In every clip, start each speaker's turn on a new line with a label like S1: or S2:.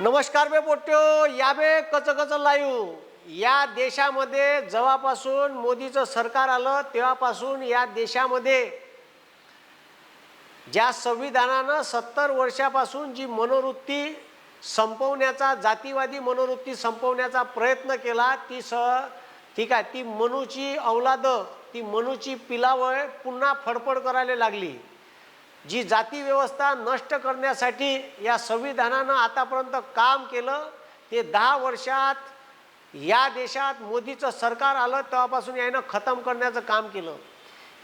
S1: नमस्कार बे पोट्यो या बे कच कच लाईव या देशामध्ये जेव्हापासून मोदीचं सरकार आलं तेव्हापासून या देशामध्ये ज्या संविधानानं सत्तर वर्षापासून जी मनोवृत्ती संपवण्याचा जातीवादी मनोवृत्ती संपवण्याचा प्रयत्न केला ती स ठीक आहे ती मनूची अवलादं ती मनूची पिलावळ पुन्हा फडफड करायला लागली. जी जाती व्यवस्था नष्ट करण्यासाठी या संविधानानं आतापर्यंत काम केलं ते दहा वर्षात या देशात मोदीचं सरकार आलं तेव्हापासून यानं खतम करण्याचं काम केलं.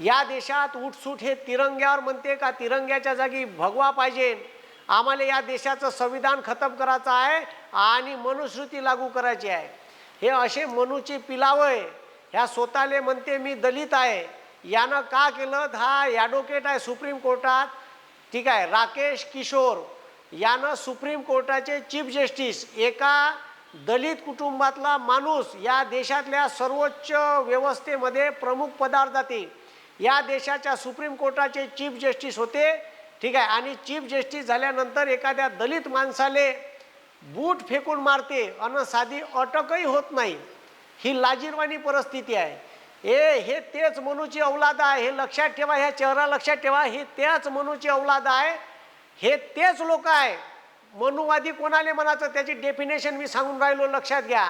S1: या देशात उठसूट हे तिरंग्यावर म्हणते का तिरंग्याच्या जागी भगवा पाहिजे. आम्हाला या देशाचं संविधान खतम करायचं आहे आणि मनुश्रुती लागू करायची आहे. हे असे मनूची पिलावय ह्या स्वतःले म्हणते मी दलित आहे. यानं का केलं? तर हा ॲडव्होकेट आहे सुप्रीम कोर्टात. ठीक आहे राकेश किशोर. यानं सुप्रीम कोर्टाचे चीफ जस्टिस एका दलित कुटुंबातला माणूस या देशातल्या सर्वोच्च व्यवस्थेमध्ये प्रमुख पदावर जाते या देशाच्या सुप्रीम कोर्टाचे चीफ जस्टिस होते. ठीक आहे आणि चीफ जस्टिस झाल्यानंतर एखाद्या दलित माणसाले बूट फेकून मारते अन साधी अटकही होत नाही. ही लाजीरवाणी परिस्थिती आहे. ए हे तेच मनूची औलाद आहे. हे लक्षात ठेवा ह्या चेहरा लक्षात ठेवा. हे त्याच मनूची औलाद आहे. हे तेच लोक आहे. मनुवादी कोणाले म्हणायचं? त्याची डेफिनेशन मी सांगून राहिलो लक्षात घ्या.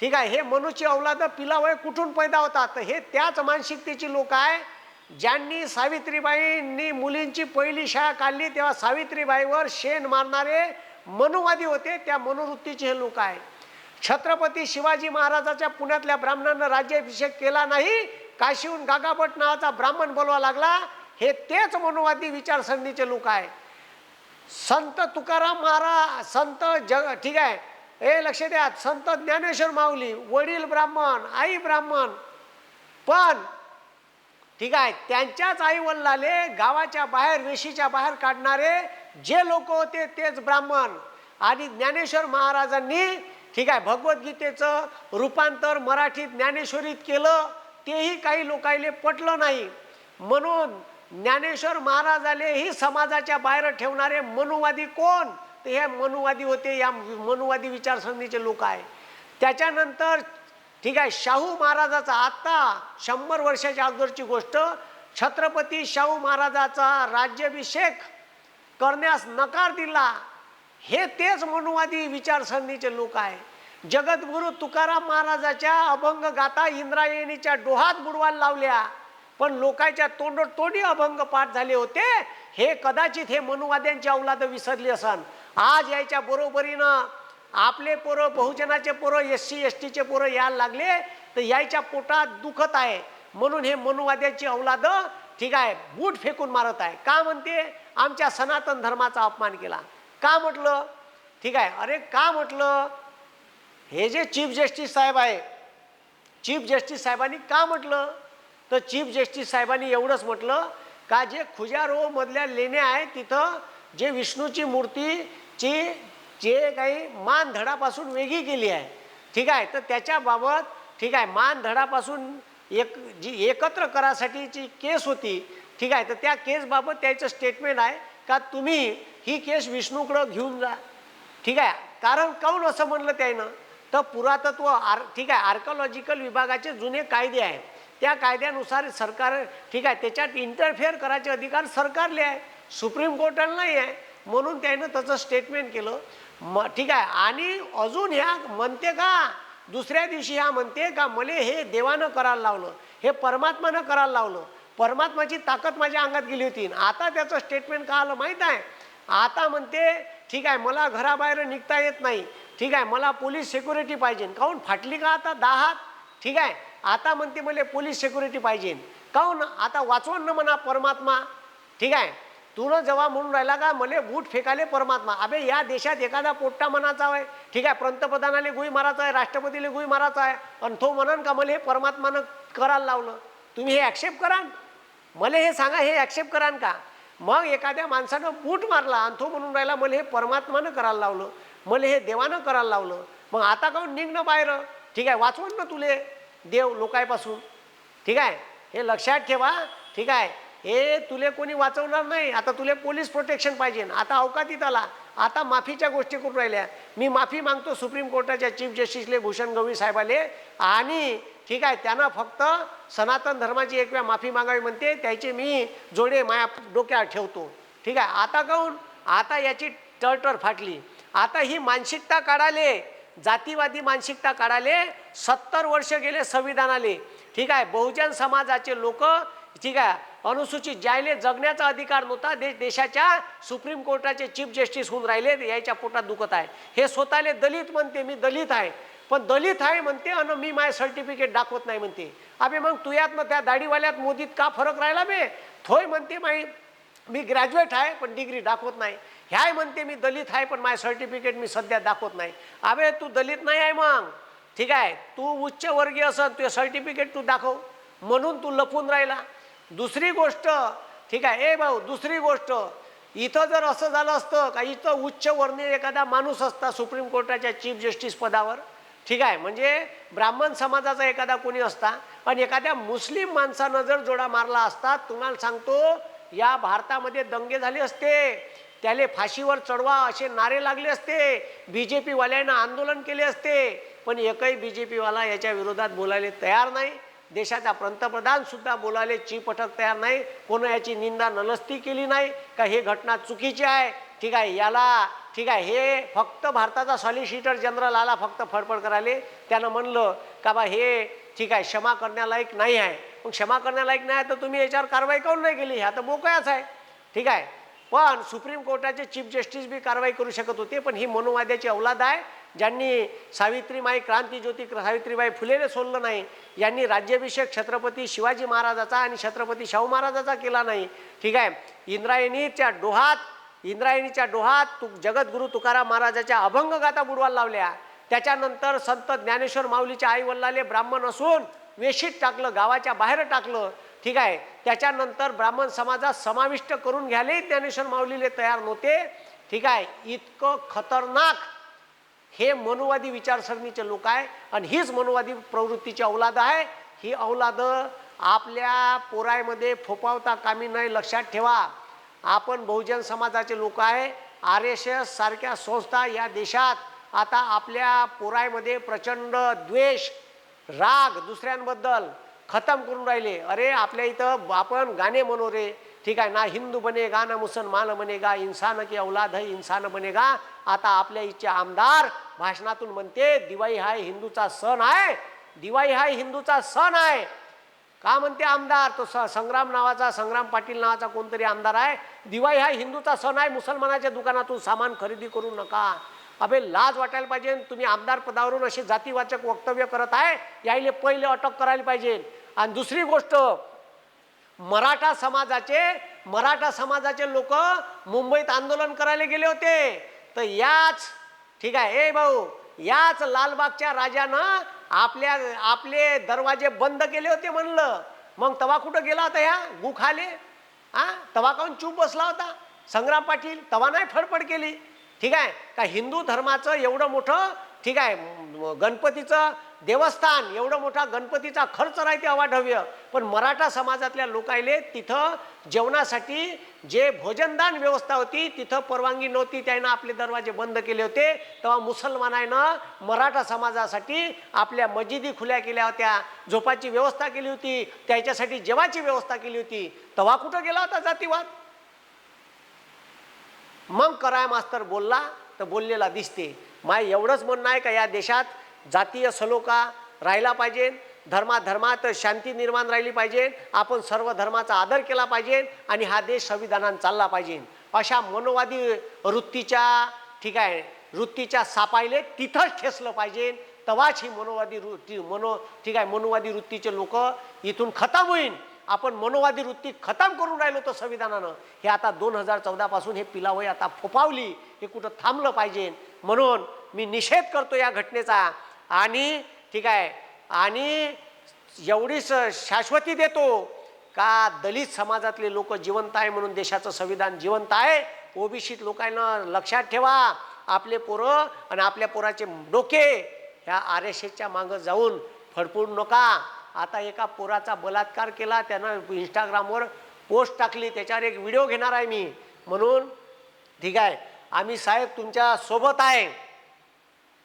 S1: ठीक आहे हे मनूची औलादं पिलावय कुठून पैदा होतात? तर हे त्याच मानसिकतेची लोक आहे ज्यांनी सावित्रीबाईंनी मुलींची पहिली शाळा काढली. तेव्हा सावित्रीबाईवर शेण मारणारे मनुवादी होते. त्या मनोवृत्तीचे हे लोक आहे छत्रपती शिवाजी महाराजाच्या पुण्यातल्या ब्राह्मणांना राज्याभिषेक केला नाही काशीहून गागाभट नावाचा ब्राह्मण बोलवा लागला हे तेच मनुवादी विचारसरणीचे लोक आहे संत तुकाराम महाराज संत जग ठीक आहे. हे लक्ष द्या संत ज्ञानेश्वर माऊली वडील ब्राह्मण आई ब्राह्मण. पण ठीक आहे त्यांच्याच आई वडिलाले गावाच्या बाहेर वेशीच्या बाहेर काढणारे जे लोक होते तेच ब्राह्मण. आणि ज्ञानेश्वर महाराजांनी ठीक आहे भगवद्गीतेचं रूपांतर मराठीत ज्ञानेश्वरीत केलं तेही काही लोकायले पटलं नाही. म्हणून ज्ञानेश्वर महाराजालेही समाजाच्या बाहेर ठेवणारे मनुवादी कोण? तर हे मनुवादी होते या मनुवादी विचारसरणीचे लोक आहे. त्याच्यानंतर ठीक आहे शाहू महाराजाचा आत्ता शंभर वर्षाच्या अगोदरची गोष्ट छत्रपती शाहू महाराजाचा राज्याभिषेक करण्यास नकार दिला. हे तेच मनुवादी विचारसरणीचे लोक आहे. जगद्गुरु तुकाराम महाराजाच्या अभंग गाथा इंद्रायणीच्या डोहात बुडवायला लावल्या. पण लोकांच्या तोंडोड तोंडी अभंग पाठ झाले होते. हे कदाचित हे मनुवाद्यांची अवलाद विसरली असन. आज याच्या बरोबरीनं आपले पोरं बहुजनाचे पोरं एस सी एस टीचे पोरं यायला लागले. तर यायच्या पोटात दुखत आहे. म्हणून हे मनुवाद्याची अवलाद ठीक आहे बूट फेकून मारत आहे. का म्हणते? आमच्या सनातन धर्माचा अपमान केला. का म्हटलं? ठीक आहे. अरे का म्हटलं? हे जे चीफ जस्टिस साहेब आहे चीफ जस्टिस साहेबांनी का म्हटलं? तर चीफ जस्टिस साहेबांनी एवढंच म्हटलं का जे खुजारोमधल्या लेण्या आहे तिथं जे विष्णूची मूर्तीची जे काही मानधडापासून वेगळी केली आहे. ठीक आहे. तर त्याच्याबाबत ठीक आहे मानधडापासून एक जी एकत्र करासाठीची केस होती ठीक आहे. तर त्या केसबाबत त्याचं स्टेटमेंट आहे का तुम्ही ही केस विष्णूकडं घेऊन जा. ठीक आहे? कारण काऊन असं म्हणलं त्यानं? तर पुरातत्व आर ठीक आहे आर्कॉलॉजिकल विभागाचे जुने कायदे आहेत. त्या कायद्यानुसार सरकार ठीक आहे त्याच्यात इंटरफेअर करायचे अधिकार सरकारले आहे. सुप्रीम कोर्टाला नाही आहे. म्हणून त्यानं त्याचं स्टेटमेंट केलं. म ठीक आहे आणि अजून ह्या म्हणते का? दुसऱ्या दिवशी ह्या म्हणते का मले हे देवानं करायला लावलं. हे परमात्मानं करायला लावलं. परमात्माची ताकद माझ्या अंगात गेली होती. आता त्याचं स्टेटमेंट का आलं माहीत आहे? आता म्हणते ठीक आहे मला घराबाहेर निघता येत नाही. ठीक आहे मला पोलीस सिक्युरिटी पाहिजे. काहून? फाटली का आता दहात? ठीक आहे आता म्हणते मला पोलीस सिक्युरिटी पाहिजे. काहून? आता वाचवण न म्हणा परमात्मा. ठीक आहे तुनं जेव्हा म्हणून राहिला का मले बूट फेकाले परमात्मा. अबे या देशात एखादा पोट्टा म्हणाचा आहे ठीक आहे पंतप्रधानाले गुई मारायचा आहे राष्ट्रपतीले गुई मारायचा आहे. आणि तो म्हणन का मला हे परमात्मानं करायला लावलं. तुम्ही हे ॲक्सेप्ट करान. मला हे सांगा हे ॲक्सेप्ट करान का? मग एखाद्या माणसानं बूट मारला आणि तो म्हणून राहिला मला हे परमात्मानं करायला लावलं मला हे देवानं करायला लावलं मग आता काहून निघणं बाहेर? ठीक आहे वाचवून ना तुले देव लोकायपासून. ठीक आहे हे लक्षात ठेवा. ठीक आहे हे तुले कोणी वाचवणार नाही आता तुले पोलीस प्रोटेक्शन पाहिजे आता अवकातीत आला आता माफीच्या गोष्टी करून राहिल्या. मी माफी मागतो सुप्रीम कोर्टाच्या चीफ जस्टिसले भूषण गवळी साहेबाले आणि ठीक आहे त्यानं फक्त सनातन धर्माची एक वेळा माफी मागावी म्हणते त्याचे मी जोडे माया डोक्यावर ठेवतो. ठीक आहे आता काहून? आता याची टळटळ फाटली. आता ही मानसिकता काढाले जातीवादी मानसिकता काढाले सत्तर वर्ष गेले संविधानाले ठीक आहे बहुजन समाजाचे लोक ठीक आहे अनुसूचित ज्यायले जगण्याचा अधिकार नव्हता देश देशाच्या सुप्रीम कोर्टाचे चीफ जस्टिस होऊन राहिले याच्या पोटात दुखत आहे. हे स्वतःले दलित म्हणते मी दलित आहे. पण दलित आहे म्हणते आणि मी माय सर्टिफिकेट दाखवत नाही म्हणते. अबे मग तुयात त्या दाढीवाल्यात मोदीत का फरक राहिला बे? थोय म्हणते माई मी ग्रॅज्युएट आहे पण डिग्री दाखवत नाही. ह्याय म्हणते मी दलित आहे पण माय सर्टिफिकेट मी सध्या दाखवत नाही. अबे तू दलित नाही आहे मग. ठीक आहे तू उच्च वर्गीय असं तुझं सर्टिफिकेट तू दाखव. म्हणून तू लपून राहिला. दुसरी गोष्ट ठीक आहे ए भाऊ दुसरी गोष्ट. इथं जर असं झालं असतं का इथं उच्च वर्णीय एखादा माणूस असता सुप्रीम कोर्टाच्या चीफ जस्टिस पदावर ठीक आहे म्हणजे ब्राह्मण समाजाचा एखादा कोणी असता पण एखाद्या मुस्लिम माणसानं जर जोडा मारला असता तुम्हाला सांगतो या भारतामध्ये दंगे झाले असते त्याले फाशीवर चढवा असे नारे लागले असते बी जे पीवाल्यानं आंदोलन केले असते पण एकही बी जे पीवाला याच्या विरोधात बोलायला तयार नाही. देशाचा पंतप्रधान सुद्धा बोलायला चिपटक तयार नाही कोणा याची निंदा नलस्ती केली नाही का हे घटना चुकीची आहे? ठीक आहे याला ठीक आहे हे फक्त भारताचा सॉलिसिटर जनरल आला फक्त फडफड करायले. त्यानं म्हणलं का बा हे ठीक आहे क्षमा करण्यालायक नाही आहे. मग क्षमा करण्यालायक नाही आहे तर तुम्ही याच्यावर कारवाई काऊन नाही केली? ह्या तर मोकळ्याच आहे. ठीक आहे. पण सुप्रीम कोर्टाचे चीफ जस्टिस बी कारवाई करू शकत होते पण ही मनोवाद्याची अवलाद आहे. ज्यांनी सावित्रीमाई क्रांतीज्योती सावित्रीबाई फुलेने सोडलं नाही यांनी राज्याभिषेक छत्रपती शिवाजी महाराजाचा आणि छत्रपती शाहू महाराजाचा केला नाही. ठीक आहे. इंद्रायणीच्या डोहात इंद्रायणीच्या डोहात तु जगद्गुरू तुकाराम महाराजाच्या अभंग गाथा बुडवायला लावल्या. त्याच्यानंतर संत ज्ञानेश्वर माऊलीच्या आई वल्लाले ब्राह्मण असून वेशीत टाकलं गावाच्या बाहेर टाकलं. ठीक आहे. त्याच्यानंतर ब्राह्मण समाजात समाविष्ट करून घ्यायलाही ज्ञानेश्वर माऊलीले तयार नव्हते. ठीक आहे. इतकं खतरनाक हे मनुवादी विचारसरणीचे लोक आहे आणि हीच मनुवादी प्रवृत्तीची औलाद आहे. ही औलाद आपल्या पोरायमध्ये फोपावता कामी नाही लक्षात ठेवा. आपण बहुजन समाजाचे लोक आहे. आर एस एस सारख्या संस्था या देशात आता आपल्या पोरायमध्ये प्रचंड द्वेष राग दुसऱ्यांबद्दल खतम करून राहिले. अरे आपल्या इथं आपण गाणे म्हणू रे. ठीक आहे ना हिंदू बनेगा ना मुसलमान बनेगा इंसान की औलाद है इन्सान बनेगा आता आपल्या इथचे आमदार भाषणातून म्हणते दिवाळी हा हिंदूचा सण आहे. दिवाळी हा हिंदूचा सण आहे. का म्हणते आमदार? तो स संग्राम नावाचा संग्राम पाटील नावाचा कोणतरी आमदार आहे. दिवाळी हा हिंदूचा सण आहे. मुसलमानाच्या दुकानातून सामान खरेदी करू नका. अबे लाज वाटायला पाहिजे. तुम्ही आमदार पदावरून असे जातीवाचक वक्तव्य करत आहे. यायले पहिले अटक करायला पाहिजे. आणि दुसरी गोष्ट मराठा समाजाचे मराठा समाजाचे लोक मुंबईत आंदोलन करायला गेले होते. तर याच ठीक आहे ए भाऊ याच लालबागच्या राजानं आपल्या आपले दरवाजे बंद केले होते म्हणलं. मग तवा कुठं गेला होता ह्या? गुखाले? हा तवा काऊन चूप बसला होता? संग्राम पाटील तवा नाही फडफड केली. ठीक आहे? का हिंदू धर्माचं एवढं मोठं ठीक आहे गणपतीचं देवस्थान एवढं मोठा गणपतीचा खर्च राहते अवाढव्य पण मराठा समाजातल्या लोकायले तिथं जेवणासाठी जे भोजनदान व्यवस्था होती तिथं परवानगी नव्हती त्यानं आपले दरवाजे बंद केले होते. तेव्हा मुसलमानानं मराठा समाजासाठी आपल्या मजिदी खुल्या केल्या होत्या. झोपाची व्यवस्था केली होती त्याच्यासाठी जेवाची व्यवस्था केली होती. तेव्हा कुठं गेला होता जातीवाद? मग कराय मास्तर बोलला तर बोललेला दिसते. माय एवढंच म्हणणं आहे का या देशात? जातीय सलोखा राहिला पाहिजे धर्माधर्मात शांती निर्माण राहिली पाहिजे आपण सर्व धर्माचा आदर केला पाहिजे आणि हा देश संविधानानं चालला पाहिजे. अशा मनोवादी वृत्तीच्या ठीक आहे वृत्तीच्या सापायले तिथंच ठेसलं पाहिजे. तवाच ही मनोवादी वृत्ती मनो ठीक आहे मनोवादी वृत्तीचे लोक इथून खतम होईल आपण मनोवादी वृत्ती खतम करून राहिलो तर संविधानानं. हे आता दोन हजार चौदापासून हे पिलावय आता फोपावली हे कुठं थांबलं पाहिजे. म्हणून मी निषेध करतो या घटनेचा. आणि ठीक आहे आणि एवढी स- शाश्वती देतो का दलित समाजातले लोक जिवंत आहे म्हणून देशाचं संविधान जिवंत आहे? ओबीसीत लोकांना लक्षात ठेवा. आपले पोरं आणि आपल्या पोराचे डोके ह्या आर एस एसच्या मागं जाऊन फडफडू नका. आता एका पोराचा बलात्कार केला त्यानं इंस्टाग्रामवर पोस्ट टाकली त्याच्यावर एक व्हिडिओ घेणार आहे मी. म्हणून ठीक आहे आम्ही साहेब तुमच्यासोबत आहे.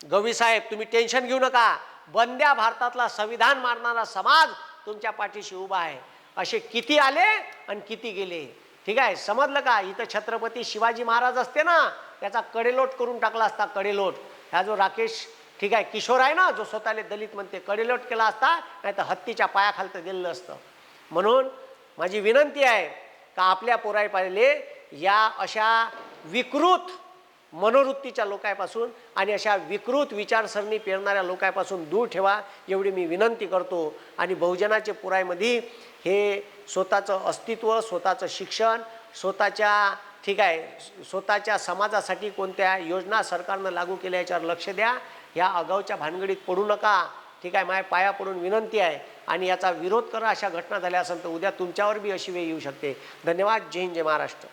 S1: गवीसाहेब तुम्ही टेन्शन घेऊ नका. बंद्या भारतातला संविधान मारणारा समाज तुमच्या पाठीशी उभा आहे. असे किती आले आणि किती गेले. ठीक आहे समजलं का? इथं छत्रपती शिवाजी महाराज असते ना त्याचा कडेलोट करून टाकला असता कडेलोट. ह्या जो राकेश ठीक आहे किशोर आहे ना जो स्वतःले दलित म्हणते कडेलोट केला असता नाही तर हत्तीच्या पायाखालतं दिलेलं असतं. म्हणून माझी विनंती आहे का आपल्या पोराय पाहिले या अशा विकृत मनोवृत्तीच्या लोकांपासून आणि अशा विकृत विचारसरणी पेरणाऱ्या लोकांपासून दूर ठेवा एवढी मी विनंती करतो. आणि बहुजनाचे पुरायमध्ये हे स्वतःचं अस्तित्व स्वतःचं शिक्षण स्वतःच्या ठीक आहे स्वतःच्या समाजासाठी कोणत्या योजना सरकारनं लागू केल्या याच्यावर लक्ष द्या. ह्या आगाऊच्या भानगडीत पडू नका. ठीक आहे माझ्या पाया पडून विनंती आहे. आणि याचा विरोध करा अशा घटना झाल्या असेल तर उद्या तुमच्यावर बी अशी वेळ येऊ शकते. धन्यवाद. जय हिंद जय महाराष्ट्र.